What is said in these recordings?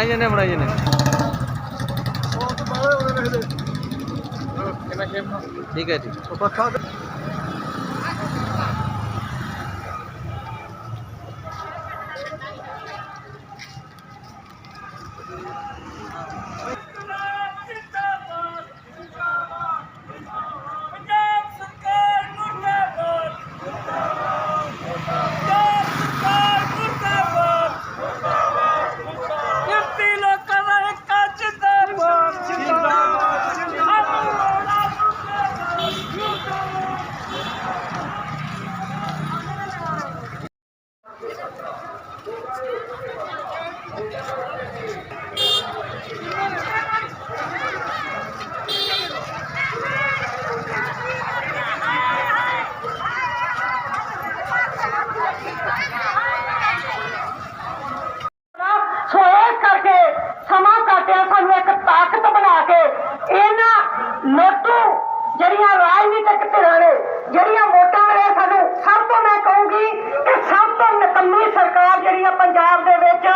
ਬਣਾਈ ਜਨੇ ਬਣਾਈ ਜਨੇ ਠੀਕ ਹੈ ਜੀ ਪੰਜਾਬ ਸਰਕਾਰ ਮੁਰਦਾਬਾਦ ਪੰਜਾਬ ਸਰਕਾਰ ਮੁਰਦਾਬਾਦ ਕਿਰਤੀ ਲੋਕਾਂ ਦਾ ਇੱਕ ਜਿੰਦਾਬਾਦ ਜਿੰਦਾਬਾਦ ਸੋ ਇਸ ਕਰਕੇ ਸਮਾਂ ਕਾਟਿਆ ਸਾਨੂੰ ਇੱਕ ਤਾਕਤ ਬਣਾ ਕੇ ਇਹਨਾਂ ਨੋਟੂ ਜਿਹੜੀਆਂ ਰਾਜਨੀਤਿਕ ਧਿਰਾਂ ਨੇ, ਜਿਹੜੀਆਂ ਵੋਟਾਂ ਵੇਲੇ ਸਾਨੂੰ ਸਭ ਤੋਂ ਮੈਂ ਕਹੂੰਗੀ ਕਿ ਸਭ ਤੋਂ ਨਕੰਮੀ ਸਰਕਾਰ ਜਿਹੜੀ ਆ ਪੰਜਾਬ ਦੇ ਵਿੱਚ,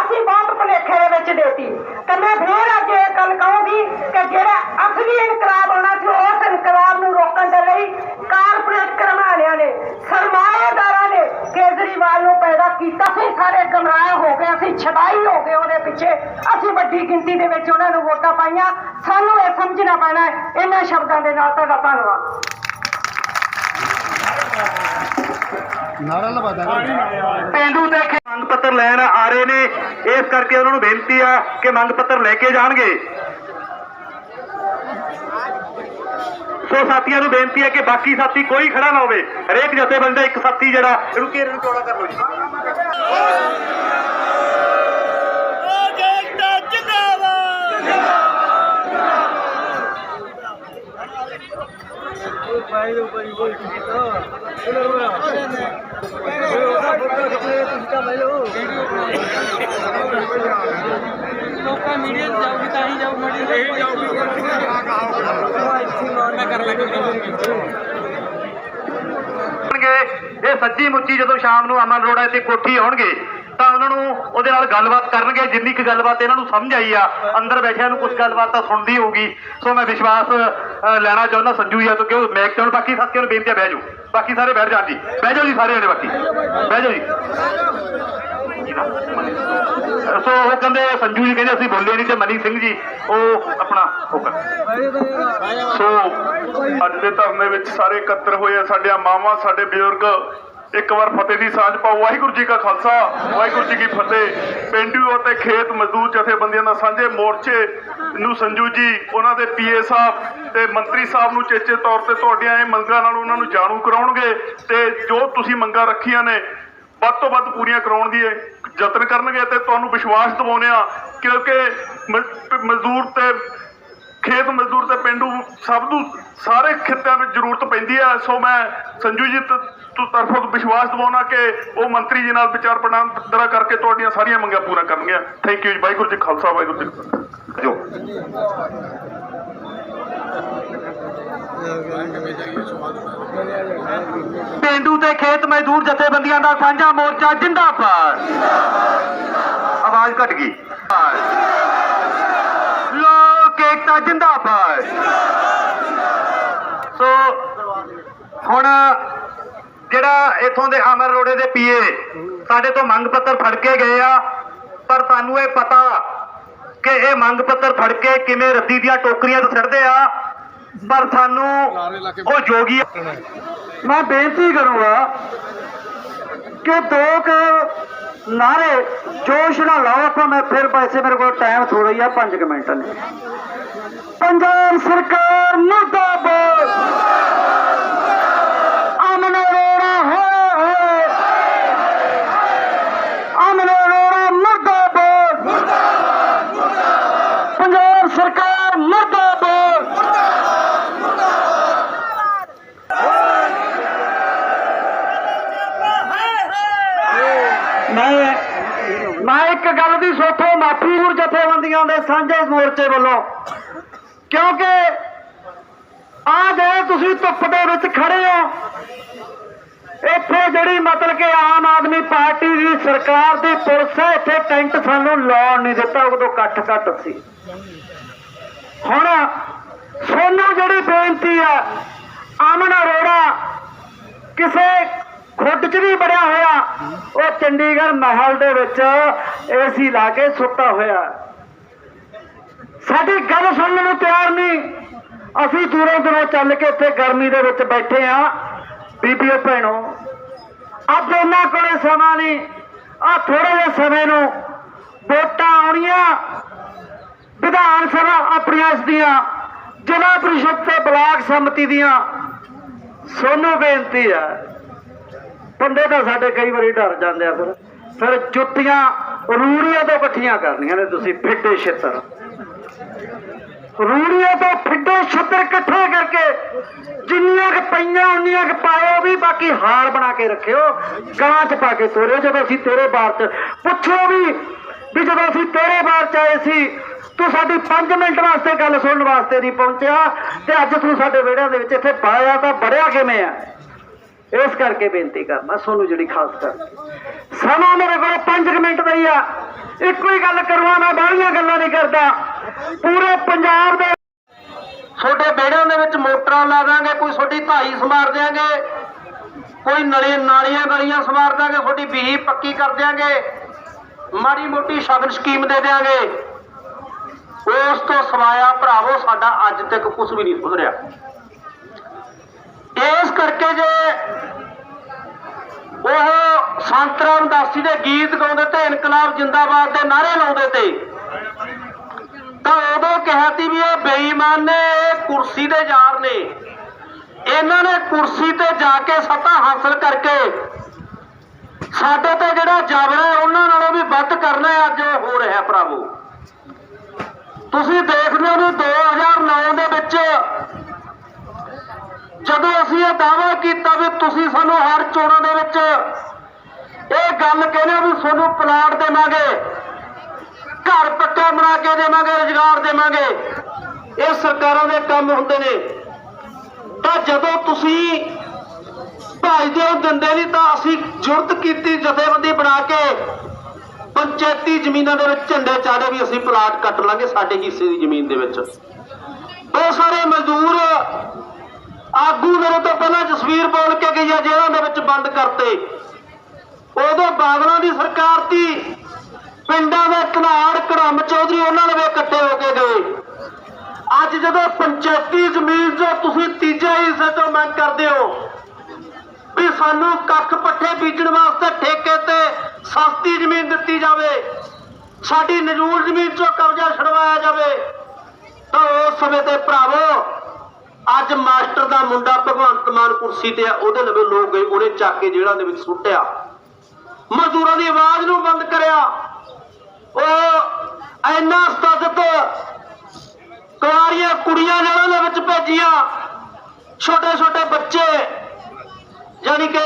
ਅਸੀਂ ਬਹੁਤ ਭੁਲੇਖੇ ਦੇ ਵਿੱਚ ਦੇਤੀ। ਤੇ ਮੈਂ ਫੇਰ ਅੱਜ ਇਹ ਗੱਲ ਕਹੂੰਗੀ ਕਿ ਜਿਹੜਾ ਅਸਲੀ ਇਨਕਲਾਬ ਆਉਣਾ ਸੀ, ਉਸ ਇਨਕਲਾਬ ਨੂੰ ਰੋਕਣ ਦੇ ਲਈ ਕਾਰਪੋਰੇਟ ਕਰਮਾਣਿਆਂ ਨੇ, ਸਰਮਾਏਦਾਰਾਂ ਨੇ ਕੇਜਰੀਵਾਲ ਨੂੰ ਪੈਦਾ ਕੀਤਾ ਸੀ। ਸਾਰੇ ਗਮਰਾਹ ਹੋ ਗਏ, ਅਸੀਂ ਛਡਾਈ ਹੋ ਗਏ ਉਹਦੇ ਪਿੱਛੇ। ਅਸੀਂ ਵੱਡੀ ਗਿਣਤੀ ਦੇ ਵਿੱਚ ਉਹਨਾਂ ਨੂੰ ਵੋਟਾਂ ਪਾਈਆਂ। ਸਾਨੂੰ ਇਹ ਸਮਝਣਾ ਪੈਣਾ ਹੈ ਇਹਨਾਂ ਸ਼ਬਦਾਂ ਦੇ ਨਾਲ ਤੁਹਾਡਾ ਧੰਨਵਾਦ। ਪੇਂਡੂ ਤੇ ਮੰਗ ਪੱਤਰ ਲੈਣ ਆ ਰਹੇ ਨੇ ਇਸ ਕਰਕੇ ਉਹਨਾਂ ਨੂੰ ਬੇਨਤੀ ਆ ਕਿ ਮੰਗ ਪੱਤਰ ਲੈ ਕੇ ਜਾਣਗੇ। ਸੋ ਸਾਥੀਆਂ ਨੂੰ ਬੇਨਤੀ ਹੈ ਕਿ ਬਾਕੀ ਸਾਥੀ ਕੋਈ ਖੜਾ ਨਾ ਹੋਵੇ। ਹਰੇਕ ਜਥੇਬੰਦਾ ਇੱਕ ਸਾਥੀ ਜਿਹੜਾ ਇਹਨੂੰ ਘੇਰੇ ਨੂੰ ਚੌੜਾ ਕਰ ਲਓ ਜੀ ਅਜੇਂਡਾ ਜਿੰਦਾਬਾਦ ਪਾਈ ਦੋ ਪਾਈ ਕੋਈ ਕੀਤਾ ਚਲੋ ਬਰਾ ਉਹਦਾ ਫੋਟੋ ਖਿੱਚੇ ਤੁਸੀਂ ਤਾਂ ਲੈ ਲਓ ਲੋਕਾਂ ਮੀਡੀਆ ਤੇ ਜਾਊਗੀ ਤਾਂ ਹੀ ਜਾਊ ਮੀਡੀਆ ਇਹ ਜਾਊਗੀ। ਮੈਂ ਕਰ ਲੱਗਾ ਕਰਨਗੇ ਇਹ ਸੱਚੀ ਮੁੱਚੀ ਜਦੋਂ ਸ਼ਾਮ ਨੂੰ ਅਮਨ ਰੋੜਾ ਤੇ ਕੋਠੀ ਆਉਣਗੇ ਤਾਂ ਉਹਨਾਂ ਨੂੰ ਉਹਦੇ ਨਾਲ ਗੱਲਬਾਤ ਕਰਨਗੇ ਜਿੰਨੀ ਕੁ ਗੱਲਬਾਤ ਇਹਨਾਂ ਨੂੰ ਸਮਝ ਆਈ ਆ ਅੰਦਰ ਬੈਠਿਆਂ ਨੂੰ ਕੁਝ ਗੱਲਬਾਤ ਤਾਂ ਸੁਣਦੀ ਹੋਊਗੀ। ਸੋ ਮੈਂ ਵਿਸ਼ਵਾਸ ਲੈਣਾ ਚਾਹੁੰਦਾ ਸੰਜੂ ਜੀ ਤੋਂ ਕਿਉਂ ਮੈਂ ਚਾਹੁੰਦਾ ਬਾਕੀ ਸਾਥੀਆਂ ਨੂੰ ਬੇਨਤੀ ਬਹਿ ਜਾਓ। ਬਾਕੀ ਸਾਰੇ ਬੈਠ ਜਾਣ ਜੀ। ਬਹਿ ਜਾਓ ਜੀ ਸਾਰੇ ਜਣੇ ਬਾਕੀ। ਬਹਿ ਜਾਓ ਜੀ। ਸੋ ਉਹ ਕਹਿੰਦੇ, ਸੰਜੂ ਜੀ ਕਹਿੰਦੇ, ਅਸੀਂ ਬੋਲੇ ਨਹੀਂ ਤੇ ਮਨੀ ਸਿੰਘ ਜੀ, ਉਹ ਆਪਣਾ ਉਹ ਕਰ। ਸੋ ਅੱਜ ਦੇ ਧਰਨੇ ਵਿੱਚ ਸਾਰੇ ਇਕੱਤਰ ਹੋਏ ਆ ਸਾਡੀਆਂ ਮਾਵਾਂ, ਸਾਡੇ ਬਜ਼ੁਰਗ ਇੱਕ ਵਾਰ ਫਤਿਹ ਦੀ ਸਾਂਝ ਪਾਓ। ਵਾਹਿਗੁਰੂ ਜੀ ਕਾ ਖਾਲਸਾ, ਵਾਹਿਗੁਰੂ ਜੀ ਕੀ ਫਤਿਹ। ਪਿੰਡੂ ਅਤੇ ਖੇਤ ਮਜ਼ਦੂਰ ਜਥੇਬੰਦੀਆਂ ਦਾ ਸਾਂਝੇ ਮੋਰਚੇ ਨੂੰ ਸੰਜੂ ਜੀ, ਉਹਨਾਂ ਦੇ ਪੀਏ ਸਾਹਿਬ ਤੇ ਮੰਤਰੀ ਸਾਹਿਬ ਨੂੰ ਚੇਚੇ ਤੌਰ ਤੇ ਤੁਹਾਡੀਆਂ ਇਹ ਮੰਗਾਂ ਨਾਲ ਉਹਨਾਂ ਨੂੰ ਜਾਣੂ ਕਰਾਉਣਗੇ ਤੇ ਜੋ ਤੁਸੀਂ ਮੰਗਾਂ ਰੱਖੀਆਂ ਨੇ, ਵੱਧ ਤੋਂ ਵੱਧ ਪੂਰੀਆਂ ਕਰਾਉਣ ਦੀ ਯਤਨ ਕਰਨਗੇ ਤੇ ਤੁਹਾਨੂੰ ਵਿਸ਼ਵਾਸ ਦਿਵਾਉਂਦੇ ਆ ਕਿਉਂਕਿ ਮ- ਮਜ਼ਦੂਰ ਤੇ ਖੇਤ ਮਜ਼ਦੂਰ ਤੇ ਪਿੰਡੂ ਸਭ ਨੂੰ ਸਾਰੇ ਖਿੱਤਿਆਂ ਵਿੱਚ ਜ਼ਰੂਰਤ ਪੈਂਦੀ ਹੈ ਸੋ ਮੈਂ ਸੰਜੂ ਜੀ ਤ- ਤਰਫੋਂ ਵਿਸ਼ਵਾਸ ਦਿਵਾਉਣਾ ਕਿ ਉਹ ਮੰਤਰੀ ਜੀ ਨਾਲ ਵਿਚਾਰ ਵਟਾਂਦਰਾ ਕਰਕੇ ਤੁਹਾਡੀਆਂ ਸਾਰੀਆਂ ਮੰਗਾਂ ਪੂਰਾ ਕਰਨਗੇ ਥੈਂਕ ਯੂ ਜੀ। ਵਾਹਿਗੁਰੂ ਜੀ ਖਾਲਸਾ ਵਾਹਿਗੁਰੂ ਜੀ ਜੋ। ਪਿੰਡੂ ਤੇ ਖੇਤ ਮਜ਼ਦੂਰ ਜਥੇਬੰਦੀਆਂ ਦਾ ਸਾਂਝਾ ਮੋਰਚਾ ਜਿੰਦਾਬਾਦ। ਆਵਾਜ਼ ਘਟ ਗਈ। ਲੋਕ ਜਿੰਦਾਬਾਦ। ਸੋ ਹੁਣ ਜਿਹੜਾ ਇਥੋਂ ਦੇ ਅਮਰ ਰੋੜੇ ਦੇ ਪੀਏ, ਸਾਡੇ ਤੋਂ ਮੰਗ ਪੱਤਰ ਫੜ ਕੇ ਗਏ ਆ, ਪਰ ਤੁਹਾਨੂੰ ਇਹ ਪਤਾ ਕਿ ਇਹ ਮੰਗ ਪੱਤਰ ਫੜ ਕੇ ਕਿਵੇਂ ਰੱਦੀ ਦੀਆਂ ਟੋਕਰੀਆਂ ਤੇ ਸਿੱਟਦੇ ਆ, ਪਰ ਸਾਨੂੰ ਉਹ ਜੋਗੀ ਮੈਂ ਬੇਨਤੀ ਕਰੂੰਗਾ ਕਿ ਦੋ ਕੁ ਨਾਰੇ ਜੋਸ਼ ਨਾਲ ਲਾਓ, ਆਪਾਂ ਮੈਂ ਫਿਰ ਵੈਸੇ ਮੇਰੇ ਕੋਲ ਟਾਈਮ ਥੋੜਾ ਹੀ ਆ 5 ਮਿੰਟ ਨੇ। ਪੰਜਾਬ ਸਰਕਾਰ ਮੁਰਦਾਬਾਦ। ਅਮਨ ਅਰੋੜਾ ਹੋਏ। ਅਮਨ ਅਰੋੜਾ ਮੁਰਦਾਬਾਦ। ਪੰਜਾਬ ਸਰਕਾਰ ਮੁਰਦਾਬਾਦ। ਮੈਂ ਮੈਂ ਇੱਕ ਗੱਲ ਦੀ ਸੋਥੋਂ ਮਾਫੀਪੂਰ ਜਥੇਬੰਦੀਆਂ ਦੇ ਸਾਂਝੇ ਮੋਰਚੇ ਵੱਲੋਂ। ਕਿਉਂਕਿ ਆ ਜੇ ਤੁਸੀਂ ਧੁੱਪ ਦੇ ਵਿੱਚ ਖੜੇ ਹੋ, ਇੱਥੇ ਜਿਹੜੀ ਮਤਲਬ ਕਿ ਆਮ ਆਦਮੀ ਪਾਰਟੀ ਦੀ ਸਰਕਾਰ ਦੀ ਪੁਲਿਸ ਹੈ, ਇੱਥੇ ਟੈਂਟ ਸਾਨੂੰ ਲਾਉਣ ਨਹੀਂ ਦਿੱਤਾ, ਉਦੋਂ ਕੱਟ ਘੱਟ ਸੀ। ਹੁਣ ਸੋਨੂੰ ਜਿਹੜੀ ਬੇਨਤੀ ਆ, ਅਮਨ ਅਰੋੜਾ ਕਿਸੇ ਖੁੱਡ 'ਚ ਵੀ ਬੜਿਆ ਹੋਇਆ, ਉਹ ਚੰਡੀਗੜ੍ਹ ਮਹਿਲ ਦੇ ਵਿੱਚ ਏਸੀ ਲਾ ਕੇ ਸੁੱਤਾ ਹੋਇਆ। ਸਾਡੀ ਗੱਲ ਸੁਣਨ ਨੂੰ ਤਿਆਰ ਨਹੀਂ। ਅਸੀਂ ਦੂਰੋਂ ਦੂਰੋਂ ਚੱਲ ਕੇ ਇੱਥੇ ਗਰਮੀ ਦੇ ਵਿੱਚ ਬੈਠੇ ਆ ਬੀਬੀਓ, ਭੈਣੋ, ਅੱਜ ਉਹਨਾਂ ਕੋਲੇ ਸਮਾਂ ਨਹੀਂ। ਆ ਥੋੜੇ ਜਿਹੇ ਸਮੇਂ ਨੂੰ ਵੋਟਾਂ ਆਉਣੀਆਂ। ਵਿਧਾਨ ਸਭਾ ਆਪਣੀਆਂ ਇਸ ਦੀਆਂ, ਜ਼ਿਲ੍ਹਾ ਪ੍ਰੀਸ਼ਦ ਤੇ ਬਲਾਕ ਸੰਮਤੀ ਦੀਆਂ। ਸੋਨੂੰ ਬੇਨਤੀ ਆ ਬੰਦੇ ਤਾਂ ਸਾਡੇ ਕਈ ਵਾਰੀ ਡਰ ਜਾਂਦੇ ਆ ਫਿਰ। ਫਿਰ ਜੁੱਤੀਆਂ ਰੂੜੀਆਂ ਤੋਂ ਇਕੱਠੀਆਂ ਕਰਨੀਆਂ ਨੇ ਤੁਸੀਂ ਫਿੱਡੇ ਛਿੱਤਰ। ਰੂੜੀਆਂ ਤੋਂ ਫਿੱਡੇ ਛਿੱਤਰ ਇਕੱਠੇ ਕਰਕੇ ਜਿੰਨੀਆਂ ਕੁ ਪਈਆਂ, ਉਨੀਆਂ ਕੁ ਪਾਇਓ ਵੀ, ਬਾਕੀ ਹਾਰ ਬਣਾ ਕੇ ਰੱਖਿਓ। ਗਾਂ ਚ ਪਾ ਕੇ ਤੋਰਿਓ, ਜਦੋਂ ਅਸੀਂ ਤੇਰੇ ਬਾਰ ਚ ਪੁੱਛੋ ਵੀ ਵੀ ਜਦੋਂ ਅਸੀਂ ਤੇਰੇ ਬਾਰ ਚ ਆਏ ਸੀ, ਤੂੰ ਸਾਡੀ 5 ਮਿੰਟ ਵਾਸਤੇ ਗੱਲ ਸੁਣਨ ਵਾਸਤੇ ਨਹੀਂ ਪਹੁੰਚਿਆ, ਤੇ ਅੱਜ ਤੂੰ ਸਾਡੇ ਵਿਹੜਿਆਂ ਦੇ ਵਿੱਚ ਇੱਥੇ ਪਾਇਆ ਤਾਂ ਬੜਿਆ ਕਿਵੇਂ ਆ? ਇਸ ਕਰਕੇ ਬੇਨਤੀ ਕਰਨਾ ਸੋਨੂੰ ਜਿਹੜੀ ਖਾਸ ਕਰ। ਸਮਾਂ ਮੇਰੇ ਕੋਲ 5 ਮਿੰਟ ਦਾ ਹੀ ਆ। ਇੱਕੋ ਹੀ ਗੱਲ ਕਰਵਾ ਮੈਂ ਬਾਹਲੀਆਂ ਗੱਲਾਂ ਨਹੀਂ ਕਰਦਾ। ਪੂਰੇ ਪੰਜਾਬ ਦੇ ਤੁਹਾਡੇ ਵਿਹੜਿਆਂ ਦੇ ਵਿੱਚ ਮੋਟਰਾਂ ਲਾ ਦਾਂਗੇ, ਕੋਈ ਤੁਹਾਡੀ ਢਾਈ ਸਮਾਰ ਦਿਆਂਗੇ, ਕੋਈ ਨਲੀ ਨਾਲੀਆਂ ਗਲੀਆਂ ਸਮਾਰ ਦਾਂਗੇ ਤੁਹਾਡੀ ਬੀਹੀ ਪੱਕੀ ਕਰ ਦਿਆਂਗੇ, ਮਾੜੀ ਮੋਟੀ ਸ਼ਗਨ ਸਕੀਮ ਦੇ ਦਿਆਂਗੇ। ਉਸ ਤੋਂ ਸਵਾਇਆ ਭਰਾਵੋ, ਸਾਡਾ ਅੱਜ ਤੱਕ ਕੁਝ ਵੀ ਨਹੀਂ ਸੁਧਰਿਆ। ਇਸ ਕਰਕੇ ਜੇ ਉਹ ਸੰਤ ਰਾਮਦਾਸੀ ਦੇ ਗੀਤ ਗਾਉਂਦੇ ਤੇ ਇਨਕਲਾਬ ਜਿੰਦਾਬਾਦ ਦੇ ਨਾਰੇ ਲਾਉਂਦੇ ਤੇ। ਤਾਂ ਉਦੋਂ ਕਿਹਾ ਸੀ ਵੀ ਇਹ ਬੇਈਮਾਨ ਨੇ, ਇਹ ਕੁਰਸੀ ਦੇ ਯਾਰ ਨੇ। ਇਹਨਾਂ ਨੇ ਕੁਰਸੀ ਤੇ ਜਾ ਕੇ ਸੱਤਾ ਹਾਸਲ ਕਰਕੇ ਸਾਡੇ ਤੇ ਜਿਹੜਾ ਜਬਰ ਹੈ, ਉਹਨਾਂ ਨਾਲੋਂ ਵੀ ਵੱਧ ਕਰਨਾ ਅੱਜ ਉਹ ਹੋ ਰਿਹਾ ਪ੍ਰਭੂ। ਤੁਸੀਂ ਦੇਖਦੇ ਹੋ ਵੀ 2009 ਦੇ ਵਿੱਚ ਜਦੋਂ ਅਸੀਂ ਇਹ ਦਾਅਵਾ ਕੀਤਾ ਵੀ ਤੁਸੀਂ ਸਾਨੂੰ ਹਰ ਚੋਣਾਂ ਦੇ ਵਿੱਚ ਇਹ ਗੱਲ ਕਹਿੰਦੇ ਹੋ ਵੀ ਤੁਹਾਨੂੰ ਪਲਾਟ ਦੇਵਾਂਗੇ, ਘਰ ਪੱਕਾ ਬਣਾ ਕੇ ਦੇਵਾਂਗੇ, ਰੁਜ਼ਗਾਰ ਦੇਵਾਂਗੇ, ਇਹ ਸਰਕਾਰਾਂ ਦੇ ਕੰਮ ਹੁੰਦੇ ਨੇ। ਤਾਂ ਜਦੋਂ ਤੁਸੀਂ ਭਾਜਦੇ ਹੋ ਦਿੰਦੇ ਨਹੀਂ, ਤਾਂ ਅਸੀਂ ਜੁਰਤ ਕੀਤੀ, ਜਥੇਬੰਦੀ ਬਣਾ ਕੇ ਪੰਚਾਇਤੀ ਜ਼ਮੀਨਾਂ ਦੇ ਵਿੱਚ ਝੰਡੇ ਚਾੜੇ ਵੀ ਅਸੀਂ ਪਲਾਟ ਕੱਟ ਲਾਂਗੇ ਸਾਡੇ ਹਿੱਸੇ ਦੀ ਜ਼ਮੀਨ ਦੇ ਵਿੱਚ। ਬਹੁਤ ਸਾਰੇ ਮਜ਼ਦੂਰ ਆਗੂ ਮੇਰੇ ਤੋਂ ਪਹਿਲਾਂ ਜਸਵੀਰ ਬੋਲ ਕੇ ਗਈ ਆ ਜੇਲ੍ਹਾਂ ਦੇ ਵਿੱਚ ਬੰਦ ਕਰਤੇ। ਉਦੋਂ ਬਾਦਲਾਂ ਦੀ ਸਰਕਾਰ ਸੀ। ਪਿੰਡਾਂ ਦੇ ਘਨਾੜ ਕੜਮ ਚੌਧਰੀ ਉਹਨਾਂ ਦੇ ਇਕੱਠੇ ਹੋ ਕੇ ਗਏ। ਅੱਜ ਜਦੋਂ ਪੰਚਾਇਤੀ ਜ਼ਮੀਨ ਜੋ ਤੁਸੀਂ ਤੀਜੇ ਹਿੱਸੇ ਤੋਂ ਮੰਗ ਕਰਦੇ ਹੋ ਵੀ ਸਾਨੂੰ ਕੱਖ ਪੱਠੇ ਬੀਜਣ ਵਾਸਤੇ ਠੇਕੇ ਤੇ ਸਸਤੀ ਜ਼ਮੀਨ ਦਿੱਤੀ ਜਾਵੇ, ਸਾਡੀ ਨਜ਼ੂਰ ਜ਼ਮੀਨ ਚੋਂ ਕਬਜ਼ਾ ਛਡਵਾਇਆ ਜਾਵੇ, ਤਾਂ ਉਸ ਸਮੇਂ ਤੇ ਭਰਾਵੋ ਅੱਜ ਮਾਸਟਰ ਦਾ ਮੁੰਡਾ ਭਗਵੰਤ ਮਾਨ ਕੁਰਸੀ ਤੇ ਆ, ਉਹਦੇ ਲਵੇ ਲੋਕ ਗਏ, ਉਹਨੇ ਚੱਕ ਕੇ ਜੇਲ੍ਹਾਂ ਦੇ ਵਿੱਚ ਸੁੱਟਿਆ। ਮਜ਼ਦੂਰਾਂ ਦੀ ਆਵਾਜ਼ ਨੂੰ ਬੰਦ ਕਰਿਆ। ਉਹ ਐਨਾ ਸਤਤ ਕੁਆਰੀਆਂ ਕੁੜੀਆਂ ਜੇਲ੍ਹਾਂ ਦੇ ਵਿੱਚ ਭੇਜੀਆਂ। ਛੋਟੇ ਛੋਟੇ ਬੱਚੇ ਯਾਨੀ ਕਿ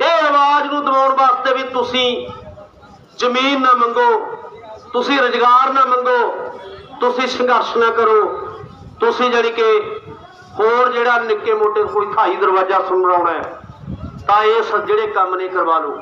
ਇਹ ਆਵਾਜ਼ ਨੂੰ ਦਬਾਉਣ ਵਾਸਤੇ ਵੀ ਤੁਸੀਂ ਜ਼ਮੀਨ ਨਾ ਮੰਗੋ, ਤੁਸੀਂ ਰੁਜ਼ਗਾਰ ਨਾ ਮੰਗੋ, ਤੁਸੀਂ ਸੰਘਰਸ਼ ਨਾ ਕਰੋ। ਤੁਸੀਂ ਜਿਹੜੀ ਕਿ ਹੋਰ ਜਿਹੜਾ ਨਿੱਕੇ ਮੋਟੇ ਕੋਈ ਥਾਈ ਦਰਵਾਜ਼ਾ ਸੁਣਾਉਣਾ ਹੈ, ਤਾਂ ਇਹ ਜਿਹੜੇ ਕੰਮ ਨੇ ਕਰਵਾ ਲਓ।